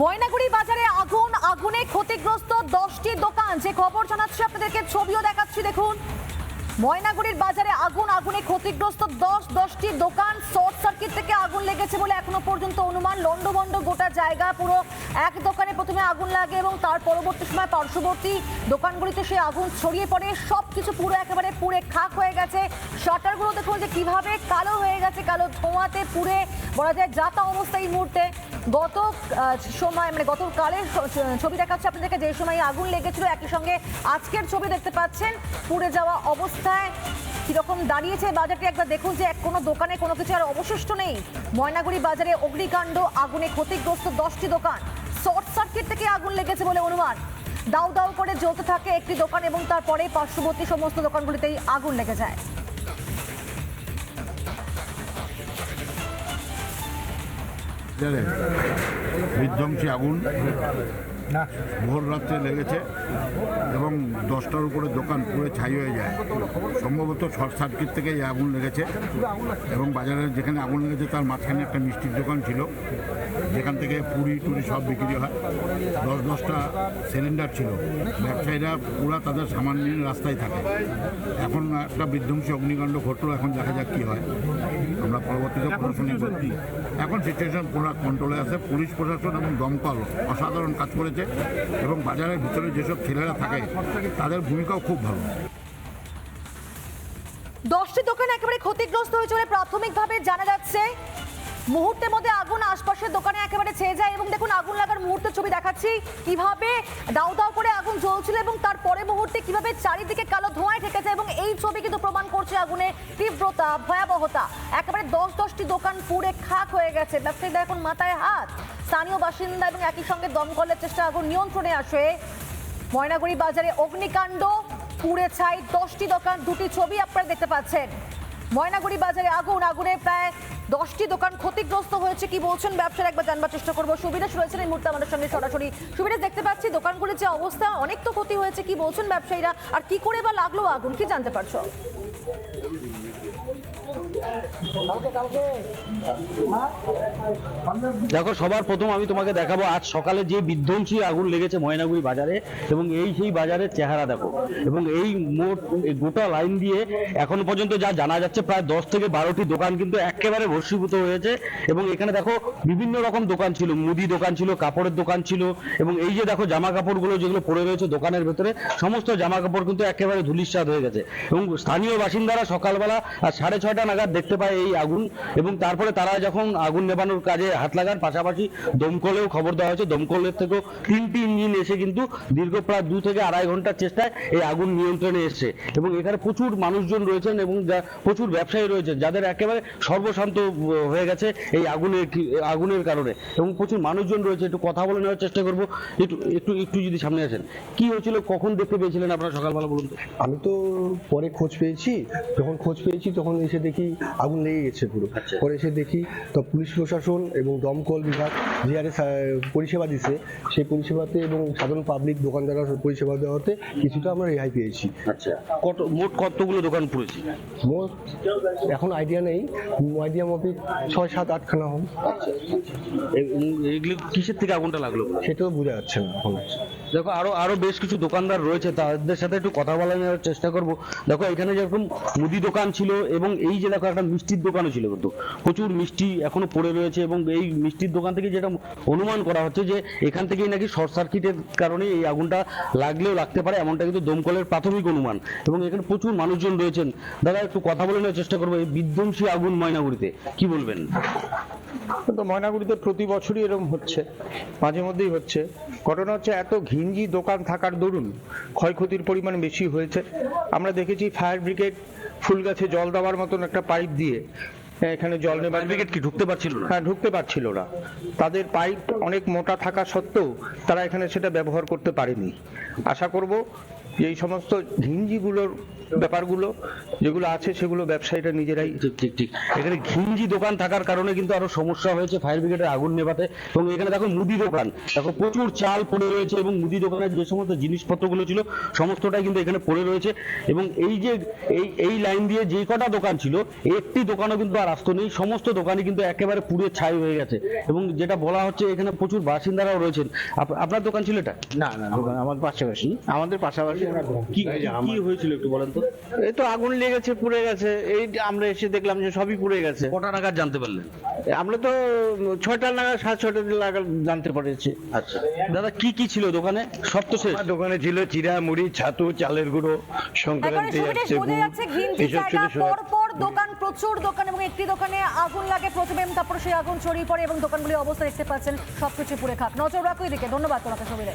ময়নাগুড়ি বাজারে আগুন, আগুনে ক্ষতিগ্রস্ত দশটি দোকান। যে খবর জানাচ্ছি, আপনাদেরকে ছবিও দেখাচ্ছি, দেখুন। ময়নাগুড়ির বাজারে আগুন, আগুনে ক্ষতিগ্রস্ত দশ, দশটি দোকান। শর্ট সার্কিট থেকে আগুন লেগেছে বলে এখনও পর্যন্ত অনুমান লন্ডভন্ড গোটা জায়গা, পুরো এক দোকানে প্রথমে আগুন লাগে এবং তার পরবর্তী সময় পার্শ্ববর্তী দোকানগুলিতে সেই আগুন ছড়িয়ে পড়ে। সব কিছু পুরো একেবারে পুড়ে খাক হয়ে গেছে। শাটারগুলো দেখুন যে কীভাবে কালো হয়ে গেছে, কালো ধোঁয়াতে পুড়ে বলা যায় যাতা অবস্থা এই মুহূর্তে। গত সময় মানে গতকালের ছবি দেখাচ্ছে আপনাদেরকে, যে সময় আগুন লেগেছিল, একই সঙ্গে আজকের ছবি দেখতে পাচ্ছেন। পুড়ে যাওয়া অবস্থায় কীরকম দাঁড়িয়েছে বাজারটি? একবার দেখুন যে এক কোনো দোকানে কোনো কিছু আর অবশিষ্ট নেই। ময়নাগুড়ি বাজারে অগ্নিকাণ্ড, আগুনে ক্ষতিগ্রস্ত দশটি দোকান। শর্ট সার্কিট থেকে আগুন লেগেছে বলে অনুমান। দাউ দাউ করে জ্বলতে থাকে একটি দোকান এবং তারপরে পার্শ্ববর্তী সমস্ত দোকানগুলিতেই আগুন লেগে যায়। বিধ্বংসী আগুন। ভোর রাত্রে লেগেছে এবং দশটার উপরে দোকান পুরো ছাই হয়ে যায়। সম্ভবত শর্ট সার্কিট থেকে এই আগুন লেগেছে এবং বাজারের যেখানে আগুন লেগেছে তার মাঝখানে একটা মিষ্টির দোকান ছিল। যেখান থেকে পুরি টুরি সব বিক্রি হয়। দশ দশটা সিলিন্ডার ছিল। ব্যবসায়ীরা পুরা তাদের সামান নিয়ে রাস্তায় থাকে। এখন একটা বিধ্বংসী অগ্নিকাণ্ড ঘটলো এখন দেখা যাক কী হয়। আমরা পরবর্তীতে প্রশাসনিক এখন সিচুয়েশন পুরো কন্ট্রোলে আছে। পুলিশ প্রশাসন এবং দমকল অসাধারণ কাজ করেছে এবং বাজারের ভিতরে যেসব ছেলেরা থাকে, তাদের ভূমিকাও খুব ভালো। দশটি দোকান একেবারে ক্ষতিগ্রস্ত হয়েছে বলে প্রাথমিকভাবে জানা যাচ্ছে। মুহূর্তের মধ্যে আগুন আশপাশের দোকানে একেবারে ছেয়ে যায় এবং দেখুন, আগুন লাগার মুহূর্তের ছবি দেখাচ্ছি। কীভাবে দাউ দাউ করে আগুন জ্বলছিল এবং তার পরে মুহূর্তে কীভাবে চারিদিকে কালো ধোঁয়ায় ঠেকেছে এবং এই ছবি কিন্তু প্রমাণ করছে আগুনের তীব্রতা, ভয়াবহতা। একেবারে দশ দশটি দোকান পুড়ে খাক হয়ে গেছে। ব্যবসায়ীদের এখন মাথায় হাত। স্থানীয় বাসিন্দা এবং একই সঙ্গে দমকলের চেষ্টা আগুন নিয়ন্ত্রণে আসে। ময়নাগুড়ি বাজারে অগ্নিকাণ্ড, পুড়ে ছাই, দশটি দোকান, দুটি ছবি আপনারা দেখতে পাচ্ছেন। ময়নাগুড়ি বাজারে আগুন। আগুনে প্রায় দশটি দোকান ক্ষতিগ্রস্ত হয়েছে, কি বলছেন ব্যবসার একবার জানবার চেষ্টা করব। সুবিধা রয়েছেন এই মুহূর্তে আমাদের সঙ্গে সরাসরি। সুবিধা দেখতে পাচ্ছি দোকানগুলির যে অবস্থা, অনেক তো ক্ষতি হয়েছে, কি বলছেন ব্যবসায়ীরা? আর কি করে বা লাগল আগুন? কি জানতে পারছ? দেখো, সবার প্রথম আমি তোমাকে দেখাবো, আজ সকালে যে বিধ্বংসী আগুন লেগেছে ময়নাগুড়ি বাজারে এবং এই সেই বাজারের চেহারা দেখো। এবং এই মোট গোটা লাইন দিয়ে এখনও পর্যন্ত যা জানা যাচ্ছে, প্রায় দশ থেকে বারোটি দোকান কিন্তু একেবারে ভস্মীভূত হয়েছে। এবং এখানে দেখো, বিভিন্ন রকম দোকান ছিল, মুদি দোকান ছিল, কাপড়ের দোকান ছিল। এবং এই যে দেখো জামা কাপড়গুলো যেগুলো পড়ে রয়েছে দোকানের ভেতরে, সমস্ত জামা কাপড় কিন্তু একেবারে ধুলিস্বাদ হয়ে গেছে। এবং স্থানীয় বাসিন্দারা সকালবেলা আর সাড়ে ছয়টা নাগাদ দেখতে পায় এই আগুন এবং তারপরে তারা যখন আগুন নেভানোর কাজে হাত লাগান, পাশাপাশি দমকলেও খবর দেওয়া হয়েছে। দমকলের থেকেও তিনটি ইঞ্জিন এসে কিন্তু দীর্ঘ প্রায় দু থেকে আড়াই ঘণ্টার চেষ্টায় এই আগুন নিয়ন্ত্রণে এসছে এবং এখানে প্রচুর মানুষজন রয়েছেন এবং প্রচুর ব্যবসায়ী রয়েছেন, যাদের একেবারে সর্বশান্ত হয়ে গেছে এই আগুনের আগুনের কারণে এবং প্রচুর মানুষজন রয়েছে। একটু কথা বলে নেওয়ার চেষ্টা করব। একটু একটু একটু যদি সামনে আসেন, কি হয়েছিল, কখন দেখতে পেয়েছিলেন আপনারা সকালবেলা বলুন তো? আমি তো পরে খোঁজ পেয়েছি, যখন খোঁজ পেয়েছি তখন এসে দেখি আগুন লেগে গেছে পুরো। আচ্ছা। পরে এসে দেখি তো পুলিশ প্রশাসন এবং দমকল বিভাগ জিআরএ পরিষেবা দিছে। সেই পরিষেবাতে এবং সাধারণ পাবলিক দোকানদাররা পরিষেবা দেওয়াতে কিছুটা আমরা রেহাই পেয়েছি। আচ্ছা। কত মোট কতগুলো দোকান পুড়েছে? মোট এখন আইডিয়া নেই। আইডিয়া মতে ছয় সাত আটখানা হবে এ- এগুলো কিসের থেকে আগুনটা লাগল সেটাও বোঝা যাচ্ছে না এখন। দেখো, আরও আরও বেশ কিছু দোকানদার রয়েছে, তাদের সাথে একটু কথা বলা নেওয়ার চেষ্টা করব। দেখো, এখানে যেরকম মুদি দোকান ছিল এবং এই যে দেখো একটা মিষ্টির দোকানও ছিল কিন্তু। প্রচুর মিষ্টি এখনও পড়ে রয়েছে এবং এই মিষ্টির দোকান থেকে যেটা অনুমান করা হচ্ছে যে এখান থেকেই নাকি শর্ট সার্কিটের কারণে এই আগুনটা লাগলেও লাগতে পারে, এমনটা কিন্তু দমকলের প্রাথমিক অনুমান। এবং এখানে প্রচুর মানুষজন রয়েছেন। দাদা, একটু কথা বলে নেওয়ার চেষ্টা করব, এই বিধ্বংসী আগুন ময়নাগুড়িতে, কি বলবেন? তো ময়নাগুড়িতে প্রতি বছরই এরকম হচ্ছে, মাঝে মধ্যেই হচ্ছে। ঘটনা হচ্ছে এত ঘিঞ্জি দোকান থাকার দরুন ক্ষয়ক্ষতির পরিমাণ বেশি হয়েছে। আমরা দেখেছি ফায়ার ব্রিগেড ফুল গাছে জল দেওয়ার মতন একটা পাইপ দিয়ে এখানে জল নেবার ব্রিগেড কি ঢুকতে পারছিল না? হ্যাঁ ঢুকতে পারছিল না। তাদের পাইপ অনেক মোটা থাকা সত্ত্বেও তারা এখানে সেটা ব্যবহার করতে পারেনি। আশা করব এই সমস্ত ঘিঞ্জিগুলোর ব্যাপারগুলো যেগুলো আছে সেগুলো ব্যবসায়ীরা নিজেরাই ঠিক ঠিক ঠিক। এখানে ঘিঞ্জি দোকান থাকার কারণে কিন্তু আরও সমস্যা হয়েছে ফায়ার ব্রিগেডের আগুন নেভাতে। এবং এখানে দেখো মুদি দোকান। দেখো প্রচুর চাল পড়ে রয়েছে এবং মুদি দোকানের যে সমস্ত জিনিসপত্রগুলো ছিল সমস্তটাই কিন্তু এখানে পড়ে রয়েছে। এবং এই যে এই এই লাইন দিয়ে যে কটা দোকান ছিল একটি দোকানও কিন্তু আর আসতো নেই। সমস্ত দোকানই কিন্তু একেবারে পুড়ে ছাই হয়ে গেছে। এবং যেটা বলা হচ্ছে এখানে প্রচুর বাসিন্দারাও রয়েছেন। আপ- আপনার দোকান ছিল এটা? না না দোকান আমাদের পাশাপাশি আমাদের পাশাপাশি কি কি হয়েছিল একটু বলেন তো? এই তো আগুন লেগেছে পুড়ে গেছে। এই আমরা এসে দেখলাম যে সবই পুড়ে গেছে। কটা নাগাদ জানতে পারলেন? আমরা তো ছয়টা নাগাদ সাড়ে ছয়টা নাগাদ জানতে পেরেছি। আচ্ছা। দাদা কি কি ছিল দোকানে? সব তো শেষ। আমার দোকানে ছিল চিরা মুড়ি ছাতু চালের গুঁড়ো সংক্রান্তি আসছে এসব ছিল সব। পর পর দোকান প্রচুর দোকান এবং একটি দোকানে আগুন লাগে প্রথমে তারপর সেই আগুন ছড়িয়ে পড়ে এবং দোকানগুলির অবস্থা দেখতে পাচ্ছেন সবকিছু পুড়ে খাক। নজর রাখো এদিকে ধন্যবাদ তোমাকে সুবিধা